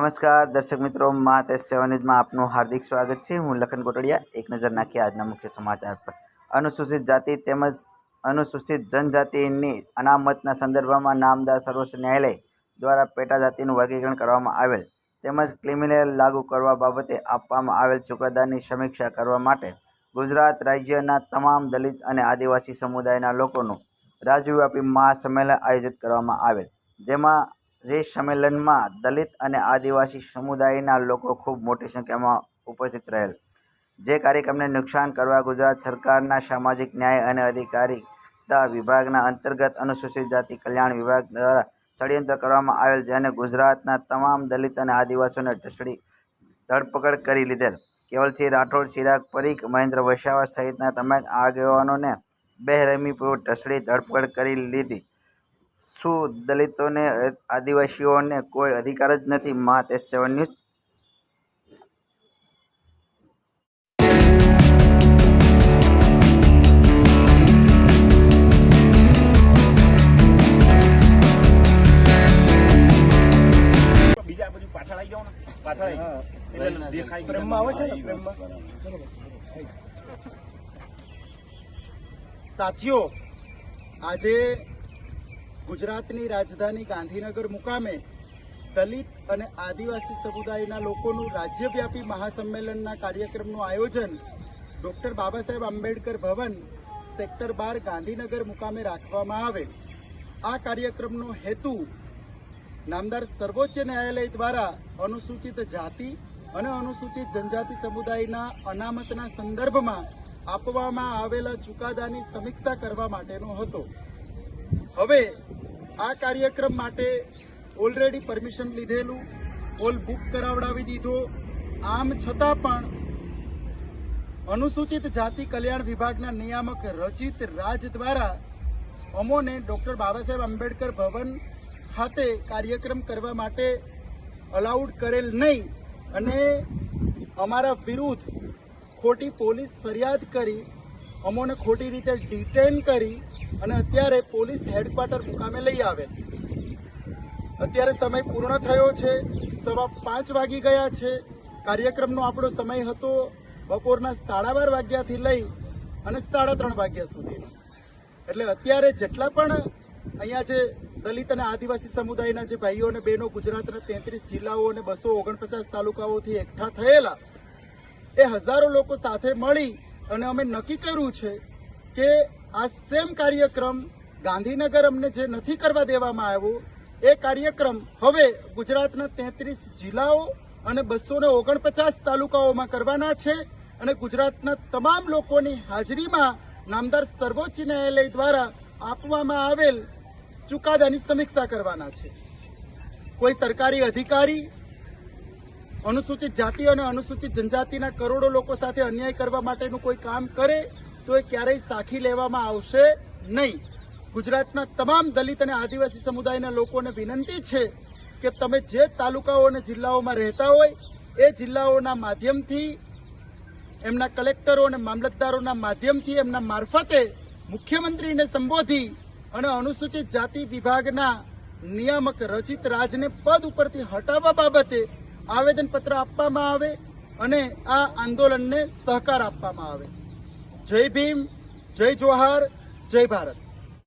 નમસ્કાર, દર્શક મિત્રો મા તે સેવન આપનું હાર્દિક સ્વાગત છે. હું લખન કોટડિયા, એક નજર નાખીએ આજના મુખ્ય સમાચાર પર. અનુસૂચિત જાતિ તેમજ અનુસૂચિત જનજાતિની અનામતના સંદર્ભમાં નામદાર સર્વોચ્ચ ન્યાયાલય દ્વારા પેટા જાતિનું વર્ગીકરણ કરવામાં આવેલ તેમજ ક્રિમિનલ લાગુ કરવા બાબતે આપવામાં આવેલ ચુકાદાની સમીક્ષા કરવા માટે ગુજરાત રાજ્યના તમામ દલિત અને આદિવાસી સમુદાયના લોકોનું રાજ્યવ્યાપી મહાસંમેલન આયોજિત કરવામાં આવેલ, જેમાં જે સંમેલનમાં દલિત અને આદિવાસી સમુદાયના લોકો ખૂબ મોટી સંખ્યામાં ઉપસ્થિત રહેલ. જે કાર્યક્રમને નુકસાન કરવા ગુજરાત સરકારના સામાજિક ન્યાય અને અધિકારીતા વિભાગના અંતર્ગત અનુસૂચિત જાતિ કલ્યાણ વિભાગ દ્વારા ષડયંત્ર કરવામાં આવેલ, જેને ગુજરાતના તમામ દલિત અને આદિવાસીઓને ઢસડી ધરપકડ કરી લીધેલ. કેવલસિંહ રાઠોડ ચિરાગ પરીખ, મહેન્દ્ર વસાવા સહિતના તમામ આગેવાનોને બેરહેમીપૂર્વક ઢસડી ધરપકડ કરી લીધી. શું દલિતોને આદિવાસીઓને કોઈ અધિકાર જ નથી? મા તે સેવન ન્યૂઝ. સાથીઓ આજે ગુજરાતની રાજધાની ગાંધીનગર મુકામે દલિત અને આદિવાસી સમુદાયના લોકોનું રાજ્યવ્યાપી મહાસંમેલનના કાર્યક્રમનું આયોજન ડોક્ટર બાબા સાહેબ આંબેડકર ભવન સેક્ટર બાર ગાંધીનગર મુકામે રાખવામાં આવે. આ કાર્યક્રમનો હેતુ નામદાર સર્વોચ્ચ ન્યાયાલય દ્વારા અનુસૂચિત જાતિ અને અનુસૂચિત જનજાતિ સમુદાયના અનામતના સંદર્ભમાં આપવામાં આવેલા ચુકાદાની સમીક્ષા કરવા માટેનો હતો. હવે આ કાર્યક્રમ માટે ઓલરેડી પરમિશન લીધેલું. હોલ બુક કરાવડાવી દીધો. આમ છતાં પણ અનુસૂચિત જાતિ કલ્યાણ વિભાગના નિયામક રચિત રાજ દ્વારા અમોને ડોક્ટર બાબા સાહેબ આંબેડકર ભવન ખાતે કાર્યક્રમ કરવા માટે અલાઉડ કરેલ નહીં. અને અમારા વિરુદ્ધ ખોટી પોલીસ ફરિયાદ કરી અમોને ખોટી રીતે ડિટેન કરી અને અત્યારે પોલીસ હેડક્વાર્ટર મુકામે લઈ આવે. અત્યારે સમય પૂર્ણ થયો છે, સવા પાંચ વાગી ગયા છે. કાર્યક્રમનો આપણો સમય હતો બપોરના સાડા બાર વાગ્યાથી લઈ અને સાડા ત્રણ વાગ્યા સુધીનો. એટલે અત્યારે જેટલા પણ અહીંયા જે દલિત અને આદિવાસી સમુદાયના જે ભાઈઓ અને બહેનો ગુજરાતના તેત્રીસ જિલ્લાઓ અને બસો ઓગણપચાસ તાલુકાઓથી એકઠા થયેલા, એ હજારો લોકો સાથે મળી અને અમે નક્કી કર્યું છે કે આ સેમ કાર્યક્રમ ગાંધીનગર અમને જે નથી કરવા દેવામાં આવ્યો, એ કાર્યક્રમ હવે ગુજરાતના તેત્રીસ જિલ્લાઓ અને બસો ને ઓગણપચાસ તાલુકાઓમાં કરવાના છે અને ગુજરાતના તમામ લોકોની હાજરીમાં નામદાર સર્વોચ્ચ ન્યાયાલય દ્વારા આપવામાં આવેલ ચુકાદાની સમીક્ષા કરવાના છે. કોઈ સરકારી અધિકારી અનુસૂચિત જાતિ અને અનુસૂચિત જનજાતિના કરોડો લોકો સાથે અન્યાય કરવા માટેનું કોઈ કામ કરે, તો એ ક્યારેય સાખી લેવામાં આવશે નહીં. ગુજરાતના તમામ દલિત અને આદિવાસી સમુદાયના લોકોને વિનંતી છે કે તમે જે તાલુકાઓ અને જિલ્લાઓમાં રહેતા હોય, એ જિલ્લાઓના માધ્યમથી, એમના કલેક્ટરો અને મામલતદારોના માધ્યમથી, એમના મારફતે મુખ્યમંત્રીને સંબોધી અને અનુસૂચિત જાતિ વિભાગના નિયામક રચિત રાજને પદ ઉપરથી હટાવવા બાબતે આવેદનપત્ર આપવામાં આવે અને આ આંદોલનને સહકાર આપવામાં આવે. જય ભીમ, જય જોહાર, જય ભારત.